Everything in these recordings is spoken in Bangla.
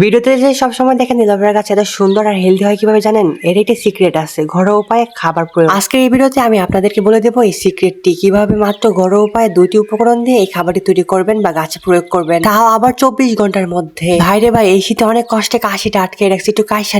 ভিডিওতে যে সবসময় দেখেন নীলবের গাছ এত সুন্দর আর হেলদি হয় কীভাবে জানেন? এর একটি সিক্রেট আছে, ঘরোয়া উপায়ে খাবার প্রয়োগ। আজকের এই ভিডিওতে আমি আপনাদেরকে বলে দেবো এই সিক্রেটটি কীভাবে মাত্র ঘরোয়া উপায়ে দুইটি উপকরণ দিয়ে এই খাবারটি তৈরি করবেন বা গাছে প্রয়োগ করবেন? তাও আবার চব্বিশ ঘণ্টার মধ্যে। ভাইরে ভাই, এই শীতে অনেক কষ্টে কাশিটা আটকে রাখছি, একটু কাশা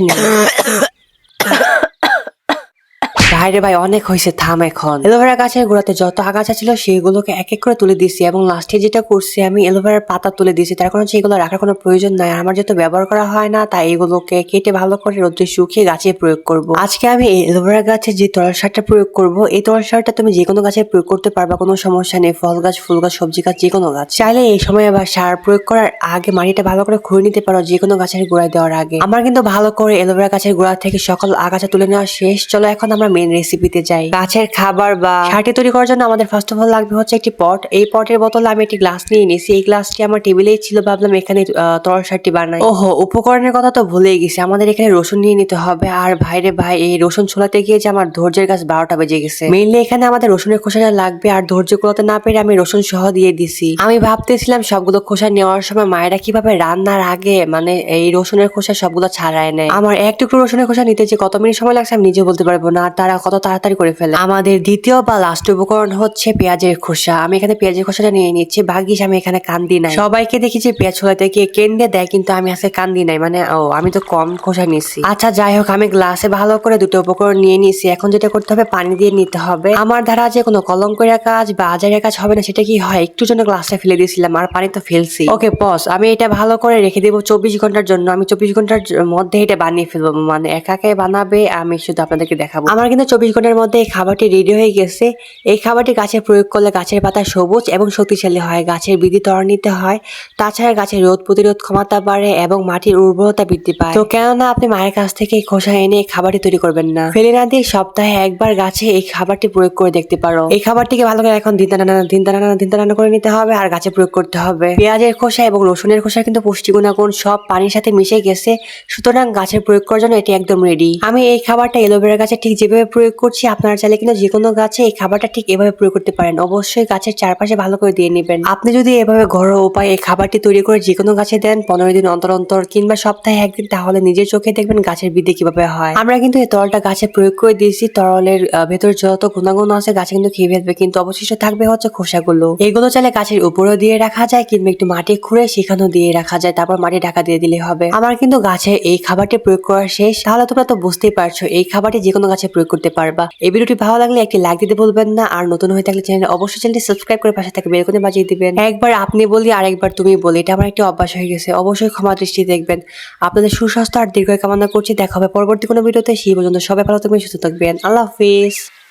নিন ভাইরে ভাই, অনেক হয়েছে, থাম এখন। এলোভেরা গাছের গোড়াতে যত আগাছা ছিল, সেগুলোকে এক এক করে তুলে দিয়েছি এবং লাস্টে যেটা করছি, আমি এলোভেরার পাতা তুলে দিয়েছি। তার কারণ এগুলো রাখার কোনো প্রয়োজন নাই। আমার যেহেতু ব্যবহার করা হয় না, তাই এগুলোকে কেটে ভালো করে রোদ্রে শুকিয়ে গাছে প্রয়োগ করব। আজকে আমি এই এলোভেরা গাছে যে তরল সারটা প্রয়োগ করব, এই তরল সারটা তুমি যে কোনো গাছে প্রয়োগ করতে পারবা, কোনো সমস্যা নেই। ফল গাছ, ফুল গাছ, সবজি গাছ যে কোনো গাছ। চাইলে এই সময় আবার সার প্রয়োগ করার আগে মাটিটা ভালো করে খুঁড়ে নিতে পারো যে কোনো গাছের গোড়ায় দেওয়ার আগে। আমার কিন্তু ভালো করে এলোভেরা গাছের গোড়া থেকে সকল আগাছা তুলে নেওয়া শেষ। চলো এখন আমরা মেন রেসিপিতে যাই। গাছের খাবার বা সারটি তৈরি করার জন্য আমাদের ফার্স্ট অফ অল লাগবে হচ্ছে একটি পট এই পটের বোতলে আমি একটি গ্লাস নিয়ে নিয়েছি। এই গ্লাসটি আমার টেবিলেই ছিল। ভাবলাম এখানে তরল সারটি বানাই। ওহো, উপকরণের কথা তো ভুলেই গেছি। আমাদের এখানে রসুন নিয়ে নিতে হবে। আর ভাইরে ভাই, এই রসুন ছোলাতে গিয়ে যে আমার ধৈর্যের গাছ বারোটা বেজে গেছে। মেইনলি এখানে আমাদের রসুনের খোসাটা লাগবে। আর ধৈর্য কুলাতে না পেরে আমি রসুন সহ দিয়ে দিছি। আমি ভাবতেছিলাম সবগুলো খোসা নেওয়ার সময় মায়েরা কীভাবে রান্নার আগে মানে এই রসুনের খোসা সবগুলো ছাড়ায় নেয়। আমার এক টুকরো রসুনের খোসা নিতে যে কত মিনিট সময় লাগছে আমি নিজে বলতে পারব না। আর তারা কত তাড়াতাড়ি করে ফেলে। আমাদের দ্বিতীয় বা লাস্ট উপকরণ হচ্ছে পেঁয়াজের খোসা। আমি এখানে পেঁয়াজের খোসাটা নিয়ে নিচ্ছি। ভাগ্যিস আমি এখানে কান্দি নাই। সবাইকে দেখি যে পেঁয়াজ ছোলাতে গিয়ে কেন্দ্রে দেয়, কিন্তু আমি আজকে কান্দি নাই। মানে ও, আমি তো কম খোসা নিচ্ছি আচ্ছা যাই হোক, আমি গ্লাসে ভালো করে দুটো উপকরণ নিয়ে নিয়েছি এখন যেটা করতে হবে, পানি দিয়ে নিতে হবে। আমার দ্বারা যে কোনো কলঙ্করের কাজ বা আজারের কাজ হবে না, সেটা কি হয়? একটু জন্য গ্লাসটা ফেলে দিয়েছিলাম, আর পানি তো ফেলছি। ওকে পস আমি এটা ভালো করে রেখে দেবো চব্বিশ ঘণ্টার জন্য। আমি চব্বিশ ঘণ্টার মধ্যে এটা বানিয়ে ফেলব। মানে একাকে বানাবে, আমি শুধু আপনাদেরকে দেখাবো। আমার কিন্তু চব্বিশ ঘণ্টার মধ্যে এই খাবারটি রেডি হয়ে গেছে। এই খাবারটি গাছে প্রয়োগ করলে গাছের পাতা সবুজ এবং শক্তিশালী হয়। গাছের বৃদ্ধি ত্বরান্বিত হয়। তাছাড়া গাছের রোদ প্রতিরোধ ক্ষমতা বাড়ে এবং মাটির উর্বরতা বৃদ্ধি পায়। তো কেননা আপনি মায়ের কাছ থেকে খোসা এনে এই খাবারটি তৈরি করবেন না। ফেলে না দিয়ে সপ্তাহে একবার গাছে এই খাবারটি প্রয়োগ করে দেখতে পারো। এই খাবারটিকে ভালো করে এখন দিন টানা দিন টানা দিন টানা করে নিতে হবে আর গাছে প্রয়োগ করতে হবে। পেঁয়াজের খোসা এবং রসুনের খোসা কিন্তু পুষ্টি গুণাগুণ সব পানির সাথে মিশে গেছে। সুতরাং গাছের প্রয়োগ করার জন্য এটি একদম রেডি আমি এই খাবারটা এলোভেরা গাছে ঠিক যেভাবে প্রয়োগ করছি, আপনারা চাইলে কিন্তু যে কোনো গাছে এই খাবারটা ঠিক এভাবে প্রয়োগ করতে পারেন। অবশ্যই গাছের চারপাশে ভালো করে দিয়ে নেবেন। আপনি যদি এভাবে ঘরোয়া উপায়ে এই খাবারটি তৈরি করে যে কোনো গাছে দেন, পনেরো দিন অন্তর অন্তর কিংবা সপ্তাহে একদিন, তাহলে নিজের চোখে দেখবেন গাছের বৃদ্ধি কীভাবে হয়। আমরা কিন্তু এই তরলটা গাছে প্রয়োগ করে দিয়েছি। তরলের ভেতর যত গুণাগুণ আছে, গাছে কিন্তু খেয়ে ফেলবে কিন্তু অবশিষ্ট থাকবে হচ্ছে খোসাগুলো। এগুলো চাইলে গাছের উপরেও দিয়ে রাখা যায়, কিংবা একটু মাটি খুঁড়ে সেখানেও দিয়ে রাখা যায়। তারপর মাটি ঢাকা দিয়ে দিলে হবে। আমার কিন্তু গাছে এই খাবারটি প্রয়োগ করা শেষ। তাহলে তোমরা তো বুঝতেই পারছ, এই খাবারটি যে কোনো গাছে প্রয়োগ করতে পারবা। এই ভিডিওটি ভালো লাগলে একটি লাইক দিতে ভুলবেন না। আর নতুন হয়ে থাকলে চ্যানেল অবশ্যই চ্যানেলটি সাবস্ক্রাইব করে পাশে থাকে বেলকনে বাজিয়ে দিবেন। একবার আপনি বলি, আর একবার তুমি বলি, এটা আমার একটি অভ্যাস হয়ে গেছে। অবশ্যই ক্ষমা দৃষ্টি দেখবেন। আপনাদের সুস্বাস্থ্য আর দীর্ঘ কামনা করছি। দেখা হবে পরবর্তী কোনো ভিডিওতে। সেই পর্যন্ত সবাই ভালো থাকবেন, সুস্থ থাকবেন। আল্লাহ হাফিজ।